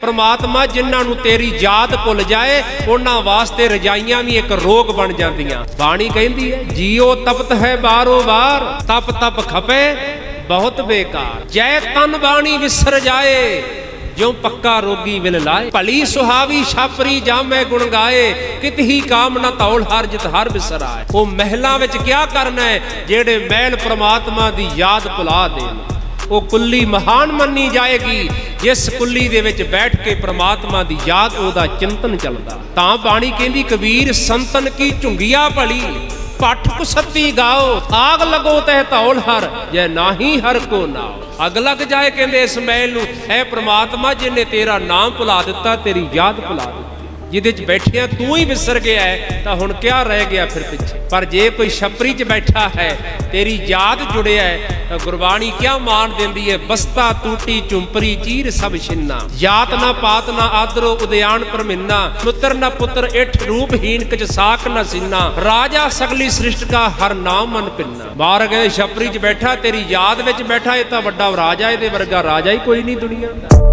ਪਰਮਾਤਮਾ ਜਿਨ੍ਹਾਂ ਨੂੰ ਤੇਰੀ ਯਾਦ ਭੁੱਲ ਜਾਏ, ਉਹਨਾਂ ਵਾਸਤੇ ਰਜਾਈਆਂ ਵੀ ਇੱਕ ਰੋਗ ਬਣ ਜਾਂਦੀਆਂ। ਬਾਣੀ ਕਹਿੰਦੀ ਹੈ ਜੀਓ ਤਪਤ ਹੈ ਬਾਰੋ ਬਾਰ ਤਪ ਤਪ ਖਪੇ, ਬਹੁਤ ਬੇਕਾਰ। ਜੈ ਤਨ ਬਾਣੀ ਵਿਸਰ ਜਾਏ, ਜਿਉ ਪੱਕਾ ਰੋਗੀ ਵਿਲ ਲਾਏ। ਭਲੀ ਸੁਹਾਵੀ ਛਾਪਰੀ ਜਾਮੇ ਗੁਣ ਗਾਏ, ਕਿਤ ਕਾਮ ਨਾ ਤੌਲ ਹਰ ਜਿਤ ਹਰ ਬਿਸਰਾਏ। ਉਹ ਮਹਿਲਾਂ ਵਿੱਚ ਕਿਆ ਕਰਨਾ ਹੈ ਜਿਹੜੇ ਮਹਿਲ ਪ੍ਰਮਾਤਮਾ ਦੀ ਯਾਦ ਭੁਲਾ ਦੇਣ। ਉਹ ਕੁੱਲੀ ਮਹਾਨ ਮੰਨੀ ਜਾਏਗੀ ਜਿਸ ਕੁੱਲੀ ਦੇ ਵਿੱਚ ਬੈਠ ਕੇ ਪ੍ਰਮਾਤਮਾ ਦੀ ਯਾਦ ਉਹਦਾ ਚਿੰਤਨ ਚੱਲਦਾ। ਤਾਂ ਬਾਣੀ ਕਹਿੰਦੀ ਕਬੀਰ ਸੰਤਨ ਕੀ ਝੁੰਗੀਆ ਭਲੀ? ਪੱਠ ਕੁਸਤੀ ਗਾਓ ਆਗ ਲਗੋ ਤਹਿ ਧੌਲ ਹਰ ਜੈ ਨਾਹੀ ਹਰ ਕੋ ਨਾਓ ਅਗ ਲੱਗ ਜਾਏ ਕਹਿੰਦੇ ਇਸ ਮਹਿਲ ਨੂੰ ਐ ਪ੍ਰਮਾਤਮਾ ਜਿਹਨੇ ਤੇਰਾ ਨਾਮ ਭੁਲਾ ਦਿੱਤਾ ਤੇਰੀ ਯਾਦ ਭੁਲਾ ਦਿੱਤੀ। ਜਿਹਦੇ 'ਚ ਬੈਠਿਆ ਤੂੰ ਹੀ ਵਿਸਰ ਗਿਆ ਹੈ, ਤਾਂ ਹੁਣ ਕਿਆ ਰਹਿ ਗਿਆ ਫਿਰ ਪਿੱਛੇ? ਪਰ ਜੇ ਕੋਈ ਛਪਰੀ 'ਚ ਬੈਠਾ ਹੈ ਤੇਰੀ ਯਾਦ ਜੁੜਿਆ ਹੈ ਗੁਰਬਾਣੀ ਕਿਆ ਮਾਨ ਦਿੰਦੀ ਹੈ ਬਸਤਾ ਟੂਟੀ ਚੁੰਪਰੀ ਚੀਰ ਸਭ ਛਿੰਨਾ। ਜਾਤ ਨਾ ਪਾਤ ਨਾ ਆਦਰੋ ਉਦਿਆਨ ਪਰਮਿੰਨਾ। ਪੁੱਤਰ ਨਾ ਪੁੱਤਰ, ਇਠ ਰੂਪਹੀਨ ਕਿਚ ਸਾਖ ਨਾ ਸਿੰਨਾ ਰਾਜਾ ਸਗਲੀ ਸ੍ਰਿਸ਼ਟ ਕਾ ਹਰ ਨਾਮ ਮਨ ਪਿੰਨਾ। ਬਾਹਰ ਗਏ ਛਪਰੀ 'ਚ ਬੈਠਾ, ਤੇਰੀ ਯਾਦ ਵਿੱਚ ਬੈਠਾ ਇਹ ਤਾਂ ਵੱਡਾ ਰਾਜਾ ਇਹਦੇ ਵਰਗਾ ਰਾਜਾ ਹੀ ਕੋਈ ਨਹੀਂ ਦੁਨੀਆ ਦਾ।